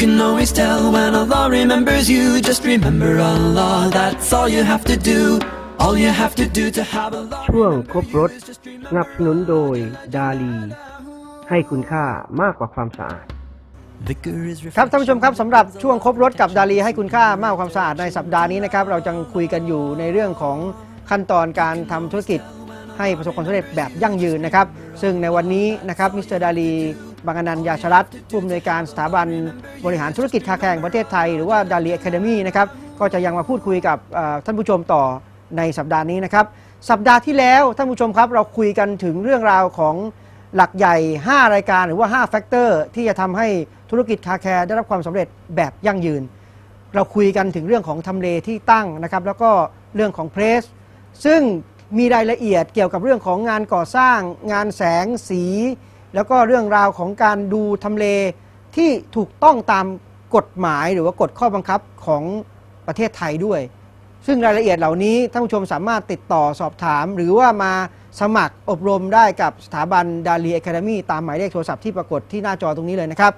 can always tell when Allah remembers you. Just remember Allah, that's all you have to do. All you have to do to have Allah. ช่วงครบรถ is just ส remember นับสนุนโดย ดาลี ให้คุณค่ามากกว่าความสะอาด Liquor is ครับท่านผู้ชมครับสำหรับช่วงครบรถกับดาลีให้คุณค่ามากกว่าความสะอาดในสัปดาห์นี้นะครับ เราจะคุยกันอยู่ในเรื่องของขั้นตอนการทำธุรกิจให้ประสบความสำเร็จแบบยั่งยืนนะครับ ซึ่งในวันนี้นะครับมิสเตอร์ดาลี บางนันยาชรัตผู้อำนวยการสถาบันบริหารธุรกิจคาแข่งประเทศไทย หรือว่าดาลีอะคาเดมี่นะครับก็จะยังมาพูดคุยกับท่านผู้ชมต่อในสัปดาห์นี้นะครับ สัปดาห์ที่แล้วท่านผู้ชมครับเราคุยกันถึงเรื่องราวของหลักใหญ่ 5 รายการหรือว่า 5 แฟกเตอร์ ที่จะทำให้ธุรกิจคาแคร์ได้รับความสำเร็จแบบยั่งยืน เราคุยกันถึงเรื่องของทำเลที่ตั้งนะครับแล้วก็เรื่องของเพรส ซึ่งมีรายละเอียดเกี่ยวกับเรื่องของงานก่อสร้าง งานแสงสี แล้วก็เรื่องราวของการดูทำเลที่ถูกต้องตามกฎหมายหรือว่ากฎข้อบังคับของประเทศไทยด้วย ซึ่งรายละเอียดเหล่านี้ท่านผู้ชมสามารถติดต่อสอบถาม หรือว่ามาสมัครอบรมได้กับสถาบันดาลีอะคาเดมีตามหมายเลขโทรศัพท์ที่ปรากฏที่หน้าจอตรงนี้เลยนะครับ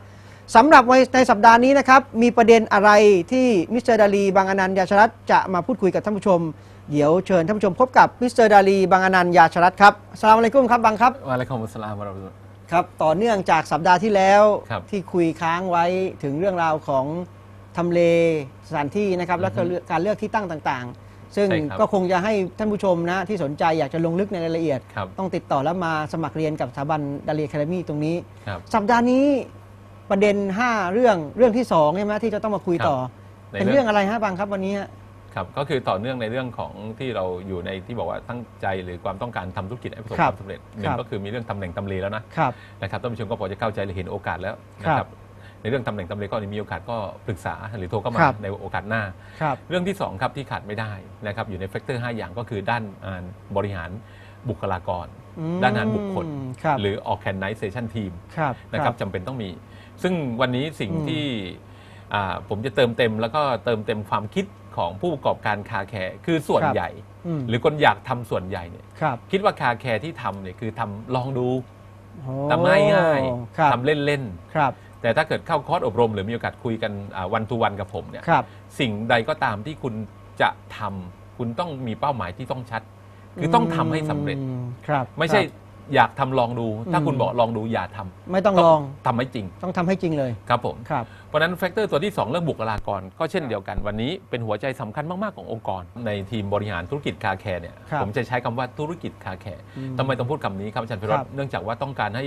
สำหรับในสัปดาห์นี้นะครับ มีประเด็นอะไรที่มิสเตอร์ดาลีบางอนันต์ยาชรัตจะมาพูดคุยกับท่านผู้ชม เดี๋ยวเชิญท่านผู้ชมพบกับมิสเตอร์ดาลีบางอนันต์ยาชรัตครับสลามอะลัยกุมครับบางครับวะอะลัยกุมุสสลามวะเราะห์มะตุลลอฮ ครับต่อเนื่องจากสัปดาห์ที่แล้วครับที่คุยค้างไว้ถึงเรื่องราวของทำเลสถานที่นะครับแล้วก็เลือกการเลือกที่ตั้งต่างๆ ซึ่งใช่ครับก็คงจะให้ท่านผู้ชมนะที่สนใจอยากจะลงลึกในรายละเอียด ครับ ต้องติดต่อแล้วมาสมัครเรียนกับสถาบันดาลีแคาเดมีตรงนี้ ครับ สัปดาห์นี้ประเด็น 5 เรื่องเรื่องที่2ใช่ไหมที่จะต้องมาคุยต่อ ในเป็นเรื่เรื่อองงอะไรฮะบางครับวันนี้ฮะ ครับก็คือต่อเนื่องในเรื่องของที่เราอยู่ในที่บอกว่าตั้งใจหรือความต้องการทำธุรกิจให้ประสบคครับวามสำเร็จหนึ่ครังบก็คือมีเรื่องตำแหน่งตำเลแล้วนะครับนะครับท่านผู้ชมก็พอจะเข้าใจหรือเห็นโอกาสแล้วนะคครัรับบในเรื่องตำแหน่งตำเลก็มีโอกาสก็ปรึกษาหรือโทรเข้ามาครับในโอกาสหน้าครับเรื่องที่สองครับที่ขาดไม่ได้นะครับอยู่ในแฟกเตอร์ 5 อย่างก็คือด้านอ่าบริหารบุคลากรอืมด้านงานบุคคลครับหรือ organization team ครับนะครับจำเป็นต้องมี ซึ่งวันนี้สิ่งอืมที่อ่าผมจะเติมเต็มแล้วก็เติมเต็มความคิด ของผู้ประกอบการคาแคร์คือส่วนใหญ่อืมหรือคนอยากทำส่วนใหญ่เนี่ยครับคิดว่าคาแคร์ที่ทำเนี่ยคือทำลองดูโอ้ทำง่ายง่ายๆครับทำเล่นครับๆแต่ถ้าเกิดเข้าคอร์สอบรม หรือมีโอกาสคุยกันวันทูวันกับผมเนี่ยครับสิ่งใดก็ตามที่คุณจะทำคุณต้องมีเป้าหมายที่ต้องชัด คือต้องทำให้สำเร็จอืมครับไม่ใช่ครับอยากทำลองดู ถ้าอืมคุณบอกลองดูอย่าทำไม่ต้องลองทำให้จริง ต้องทำให้จริงเลยครับผมครับ เพราะฉะนั้นแฟกเตอร์ตัวที่ 2 เรื่องบุคลากร ก็เช่นเดียวกันวันนี้เป็นหัวใจสำคัญมาก ๆ ขององค์กร ในทีมบริหารธุรกิจคาแคร์เนี่ยครับผมจะใช้คำว่าธุรกิจคาแคร์อืมทำไมต้องพูดคำนี้ครับอาจารย์พิรคสรับเนื่องจากว่าต้องการให้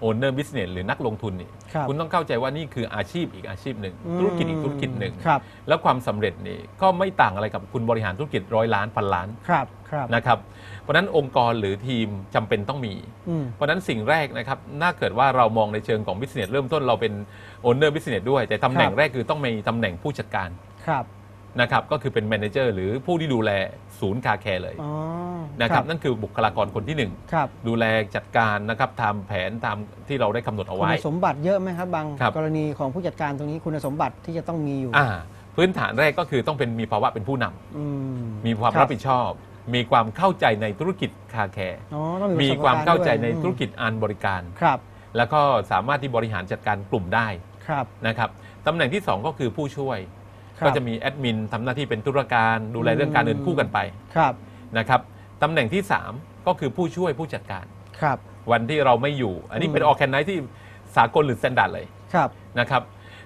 โอเนอร์บิสเนสหรือนักลงทุนนี่ครับคุณต้องเข้าใจว่านี่คืออาชีพอีกอาชีพหนึ่งอืมธุรกิจอีกธุรกิจหนึ่งครับแล้วความสำเร็จนี่ก็ไม่ต่างอะไรกับคุณบริหารธุรกิจร้อยล้านพันล้านครับครับนะครับเพราะฉะนั้นองค์กรหรือทีมจำเป็นต้องมีอืมเพราะฉะนั้นสิ่งแรกนะครับน่าเกิดว่าเรามองในเชิงของบิสเนสเริ่มต้นเราเป็น โอเนอร์บิสเนสด้วย แต่ตำแหน่งครับแรกคือต้องมีตำแหน่งผู้จัดการครับนะครับก็คือเป็นแมเนเจอร์หรือผู้ที่ดูแลศูนย์คาแคร์เลยอ๋อนะครับนั่นคือบุคลากรคนที่หนึ่งครับดูแลจัดการนะครับทำแผนตามที่เราได้กำหนดเอาคุไว้ณสมบัติเยอะไหมครับบางครับกรณีของผู้จัดการตรงนี้คุณสมบัติที่จะต้องมีอยู่อ่าพื้นฐานแรกก็คือต้องเป็นมีภาวะเป็นผู้นำอืมมีความครับรับผิดชอบ มีความเข้าใจในธุรกิจคาแคร์อ๋อต้องมีประสบความกรณ์เข้าใจด้วยในธุรกิจอันบริการครับแล้วก็สามารถที่บริหารจัดการกลุ่มได้ ครับนะครับตำแหน่งที่ 2 ก็คือผู้ช่วย ครับก็จะมีแอดมินทำหน้าที่เป็นธุรการดูแลเรื่องการเงินคู่กันไปครับนะครับตำแหน่งที่ 3 ก็คือผู้ช่วยผู้จัดการ ครับ วันที่เราไม่อยู่ อันนี้อืมเป็นออแกนไนที่สากลหรือสแตนดาร์ดเลยครับ นะครับ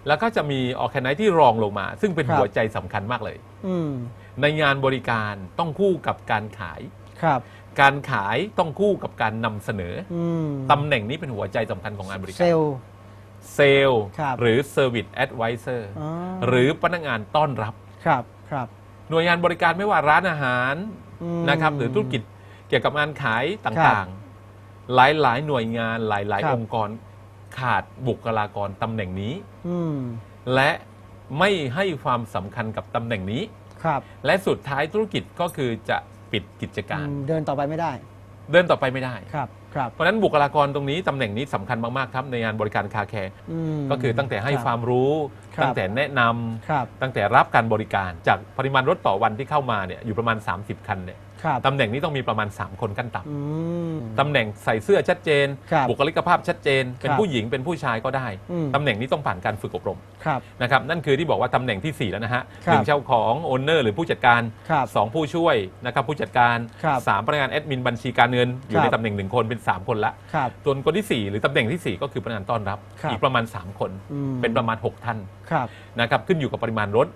แล้วก็จะมีออแกนไนที่รองลงมา ซึ่งเป็นครับ หัวใจสำคัญมากเลย อืมในงานบริการต้องคู่กับการขาย ครับการขายต้องคู่กับการนำเสนออืมตำแหน่งนี้เป็นหัวใจสำคัญของงานบริเซการลล์ เซลล์ครับหรือ Service Advisor อ๋อ หรือพนักงานต้อนรับ ครับครับหน่วยงานบริการไม่ว่าร้านอาหารอืม นะครับหรือธุรกิจเกี่ยวกับงานขายตครั่าบงๆ หลายๆ หน่วยงานหลาย ครัๆ บ องค์กรขาดบุคลากรตำแหน่งนี้ อืมและไม่ให้ความสำคัญกับตำแหน่งนี้ ครับและสุดท้ายธุรกิจก็คือจะปิดกิจการ อืมเดินต่อไปไม่ได้เดินต่อไปไม่ได้ ครับ ครับ เพราะฉะนั้นบุคลากรตรงนี้ตำแหน่งนี้สำคัญมาก ๆ ครับ ในงานบริการคาแคร์อืมก็คือตั้งแต่ให้รับความรู้ ครับตั้งแต่แนะนำครับ ตั้งแต่รับการบริการจากปริมาณรถต่อวันที่เข้ามาเนี่ยอยู่ประมาณ 30 คันเนี่ย ครับตำแหน่งนี้ต้องมีประมาณ 3 คนขั้นต่ำอืมตำแหน่งใส่เสื้อชัดเจน ครับบุคลิกภาพชัดเจน เป็นครับผู้หญิงเป็นผู้ชายก็ได้อืม ตำแหน่งนี้ต้องผ่านการฝึกอบรมครับ นะครับนั่นคือที่บอกว่าตำแหน่งที่4 แล้วนะฮะครับหนึ่งเจ้าของโอนเนอร์หรือผู้จัดการ ครับสองผู้ช่วยนะครับผู้จัดการครับสามพนักงานแอดมินบัญชีการเงินอยู่ครัในบตำแหน่งหนึ่งคนเป็น3คนละ ครับ ส่วนคนที่ 4 หรือตำแหน่งทีสี่ 4 ก็คือพนักงานต้อนรับ ครับอีกประมาณ 3 คน อืม เป็นประมาณ 6 ท่านครับ นะครับขึ้นอยู่กับปริมาณรถ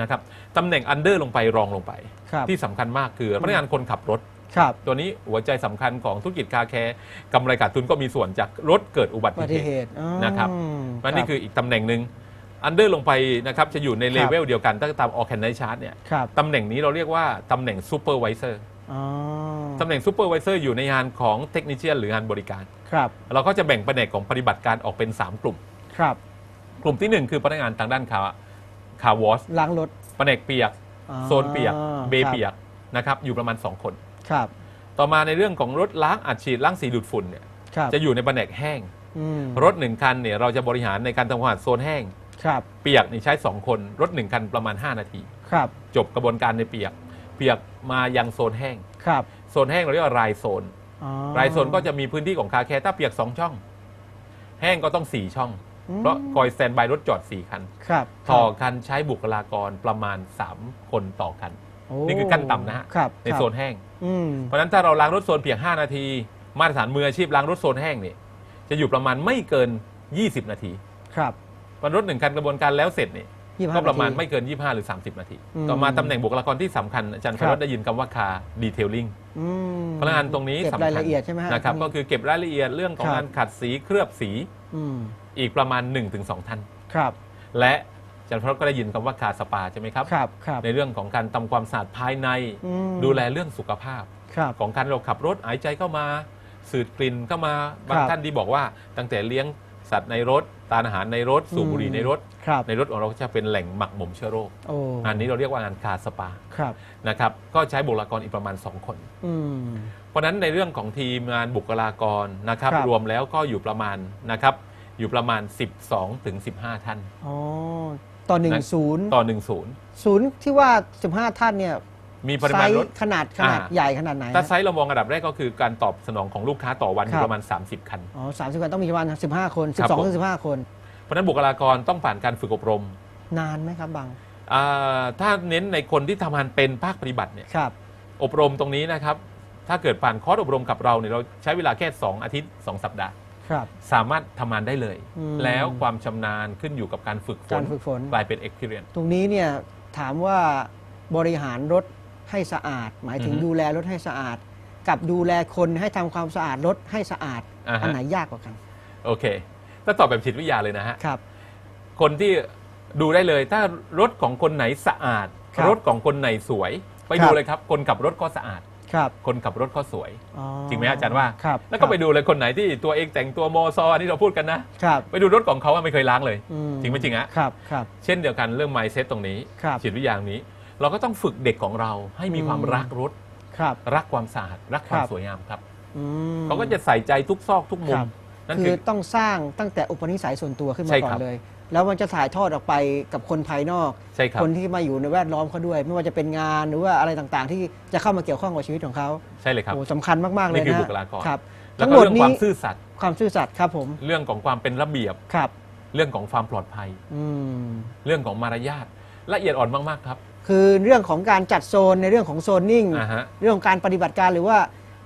นะครับตำแหน่งอันเดอร์ลงไปรองลงไป ครับ ที่สำคัญมากคือพนักงานคนขับรถ ครับ ตัวนี้หัวใจสำคัญของธุรกิจคาแคร์กำไรขาดทุนก็มีส่วนจากรถเกิดอุบัอุติบัเหติตุเหตุอ๋อนะครับมันนี่รับคืออีกตำแหน่งหนึ่งอันเดอร์ลงไปนะครับจะอยู่ในครับเลเวลเดียวกันถ้าตามออแคนไนชาร์ตเนี่ยครับตำแหน่งนี้เราเรียกว่าตำแหน่งซูเปอร์วิเซอร์อ๋อตำแหน่งซูเปอร์วิเซอร์อยู่ในงานของเทคนิชเชียนหรืองานบริการ ครับ เราก็จะแบ่งแผนกของปฏิบัติการออกเป็น 3 กลุ่ม ครับ กลุ่มทีหนึ่1 คือพนักงานทางด้านคา คาวอสล้างรถแผนกเปียกอ๋อโซนเปียก เบครับเปียกนะครับอยู่ประมาณ 2 คน ครับ ต่อมาในเรื่องของรถล้างอัดฉีดล้างสีดูดฝุ่นเนี่ยครับจะอยู่ในแผนกแห้ง อืมรถหนึ่งคันเนี่ยเราจะบริหารในการทำความสะอาดโซนแห้ง ครับเปียกนี่ใช้ 2 คน รถ 1 คันประมาณ 5 นาที ครับจบกระบวนการในเปียก เปียกมายังโซนแห้ง ครับโซนแห้งเราเรียกว่ารายโซน อ๋อรายโซนก็จะมีพื้นที่ของคาแคร์ถ้าเปียก 2 ช่อง แห้งก็ต้อง 4 ช่องอืม เพราะคอยสแตนบายรถจอด 4 คัน ครับต่อคันใช้บุคลากรประมาณ 3 คนต่อคันโอ้นี่คือขั้นต่ำนะฮะ ครับในโซนแห้ง อืมเพราะฉะนั้นถ้าเราล้างรถโซนเพียง 5 นาที มาตรฐานมืออาชีพล้างรถโซนแห้งเนี่ยจะอยู่ประมาณไม่เกิน 20 นาทีครับวันรถหนึ่งคันกระบวนการแล้วเสร็จเนี่ย25ก็ประมาณนที ไม่เกิน 25 หรือ 30 นาที อืมต่อมาตำแหน่งบุคลากรที่สำคัญอาจารย์คไพรับโรจน์ได้ยินคำว่าคาดีเทลลิ่งอืมพนักงานตรงนี้เก็บสำคัญรายละเอียดใช่ไหมฮะนะครับตง ก็คือเก็บรายละเอียดเรื่องของครับ การขัดสีเคลือบสี อืม อีกประมาณ 1-2 ท่าน ครับ และอาจารย์ไพโรจน์ก็ได้ยินคำว่าคาสปาใช่ไหมครับ ครับ ครับ ในเรื่องของการทำความสะอาดภายใน อืม ดูแลเรื่องสุขภาพ ครับ ของการเราขับรถหายใจเข้ามา สูดกลิ่นเข้ามาบางครับ ท่านที่บอกว่า ตั้งแต่เลี้ยงสัตว์ในรถทานอาหารในรถ สูบบุหรี่ในรถ ครับ ในรถของเราก็จะเป็นแหล่งหมักหมมเชื้อโรคโอ้งานนี้เราเรียกว่างานคาสปาครับ นะครับก็ใช้บุคลากรอีกประมาณ 2 คน อืม เพราะฉะนั้นในเรื่องของทีมงานบุคลากรนะครับครับ รวมแล้วก็อยู่ประมาณนะครับ อยู่ประมาณ 12ถึง15 ท่าน อ๋อ ต่อหนึ่งนะศูนย์ต่อ 1 ศูนย์ศูนย์ที่ว่า 15 ท่านเนี่ยมีปริมาณรถไซส์ขนาดขนาดอ่า ใหญ่ขนาดไหนถ้าฮะไซส์เรามองอันดับแรกก็คือการตอบสนองของลูกค้าต่อวันอครัยู่บประมาณ 30 คัน อ๋อสามสิบคนต้องมีประมาณ15คนครับผม12ถึง15คน เพราะฉะนั้นบุคลากรต้องผ่านการฝึกอบรมนานไหมครับบัง อ่าถ้าเน้นในคนที่ทำงานเป็นภาคปฏิบัติเนี่ยครับ อบรมตรงนี้นะครับ ถ้าเกิดผ่านคอร์สอบรมกับเราเนี่ยเราใช้เวลาแค่ 2 อาทิตย์ 2 สัปดาห์ ครับ สามารถทำงานได้เลย อืม แล้วความชำนาญขึ้นอยู่กับการฝึกฝการนฝึกฝน กลายเป็น experience ตรงนี้เนี่ยถามว่าบริหารรถให้สะอาด หมายถึงอือฮึดูแลรถให้สะอาด กับดูแลคนให้ทำความสะอาดรถให้สะอาดอ่าฮะอันไหนยากกว่ากันโอเคถ้าตอบแบบจิตวิทยาเลยนะฮะ ครับ คนที่ดูได้เลย ถ้ารถของคนไหนสะอาด ครับรถของคนไหนสวย ไปครัดูบเลยครับ คนขับรถก็สะอาด ครับคนขับรถก็สวย อ๋อจริงไหมอาจารย์ว่า ครับแล้วก็ไปดูเลยคนไหนที่ตัวเองแต่งตัวโมซออันนี้เราพูดกันนะ ครับไปดูรถของเขาว่าไม่เคยล้างเลย อืจริงไม่จริงอะ ครับครับ เช่นเดียวกันเรื่อง mindset ตรงนี้ครับจิตวิทยาตรงนี้ เราก็ต้องฝึกเด็กของเราให้มีความอืมรักรถ ครับ รักความสะอาดรักความครับ สวยงามครับอืม เขาก็จะใส่ใจทุกซอกทุกมุคมรับ นั่นคืคืออต้องสร้างตั้งแต่อุปนิสัยส่วนตัวขึ้นใช่มาก่อครันบเลย แล้วมันจะถ่ายทอดออกไปกับคนภายนอก ใช่ครับ คนที่มาอยู่ในแวดล้อมเขาด้วย ไม่ว่าจะเป็นงานหรือว่าอะไรต่างๆ ที่จะเข้ามาเกี่ยวข้องกับชีวิตของเขาใช่เลยครับ โอ้สำคัญมากๆเลยนี่คือนะบุคลากร ครับแล้วทั้งก็หมดเรื่องนี้ความซื่อสัตย์ความซื่อสัตย์ครับผมเรื่องของความเป็นระเบียบ ครับเรื่องของความปลอดภัย อืมเรื่องของมารยาทละเอียดอ่อนมากๆครับคือเรื่องของการจัดโซนในเรื่องของโซนนิ่ง อ่าฮะ เรื่องของการปฏิบัติการหรือว่า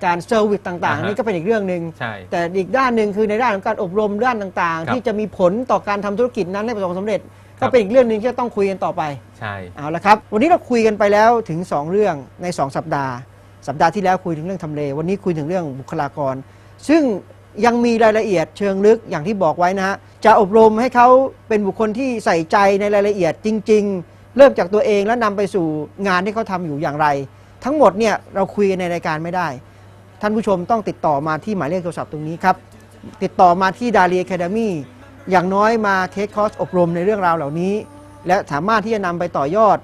การเซอร์วิสต่างๆ อ่าฮะ นี่ก็เป็นอีกเรื่องหนึ่งใช่ แต่อีกด้านหนึ่งคือในด้านของการอบรมด้านต่างครัๆ บที่จะมีผลต่อการทำธุรกิจนั้นให้ประสบความสำเร็จ ครัก็บ เป็นอีกเรื่องหนึ่งที่จะต้องคุยกันต่อไป ใช่ เอาละครับ วันนี้เราคุยกันไปแล้วถึง 2 เรื่องใน 2 สัปดาห์ สัปดาห์ที่แล้วคุยถึงเรื่องทำเล วันนี้คุยถึงเรื่องบุคลากร ซึ่งยังมีรายละเอียดเชิงลึกอย่างที่บอกไว้นะฮะ จะอบรมให้เขาเป็นบุคคลที่ใส่ใจในรายละเอียดจริง ๆ เริ่มจากตัวเองแล้วนำไปสู่งานที่เขาทำอยู่อย่างไร ทั้งหมดเนี่ยเราคุยกันในรายการไม่ได้ ท่านผู้ชมต้องติดต่อมาที่หมายเลขโทรศัพท์ตรงนี้ครับ ติดต่อมาที่ดารี a ค a ดมี่อย่างน้อยมาเทคคอร์สอบรมในเรื่องราวเหล่านี้ และสามารถที่จะนำไปต่อยอด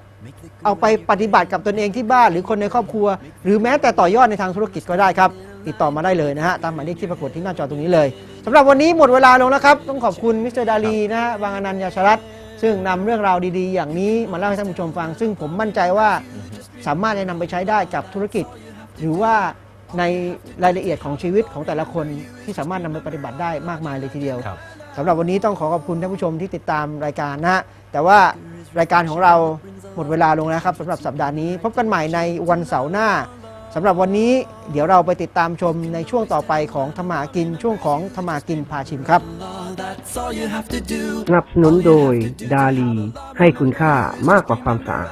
เอาไปปฏิบัติกับตนเองที่บ้านหรือคนในครอบครัว หรือแม้แต่ต่อยอดในทางธุรกิจก็ได้ครับ ติดต่อมาได้เลยนะฮะตามหมายเลขที่ปรากฏที่หน้าจอตรงนี้เลยสำหรับวันนี้หมดเวลาลงแล้วครับ ต้องขอบคุณมิสเตอร์ดาลีนะฮะบางอนันต์ยาชรัตน์ซึ่งนำเรื่องราวดีๆ อย่างนี้มาเล่าให้ท่านผู้ชมฟัง ซึ่งผมมั่นใจว่าสามารถจะนำไปใช้ได้กับธุรกิจ หรือว่า ในรายละเอียดของชีวิตของแต่ละคนที่สามารถนำไปปฏิบัติได้มากมายเลยทีเดียวครับ สำหรับวันนี้ต้องขอขอบคุณท่านผู้ชมที่ติดตามรายการนะฮะแต่ว่ารายการของเราหมดเวลาลงแล้วครับสำหรับสัปดาห์นี้พบกันใหม่ในวันเสาร์หน้าสำหรับวันนี้เดี๋ยวเราไปติดตามชมในช่วงต่อไปของธรรมากินช่วงของธรรมากินพาชิมครับ That's all you have to do. สนับสนุนโดยดาลีให้คุณค่ามากกว่าความสะอาด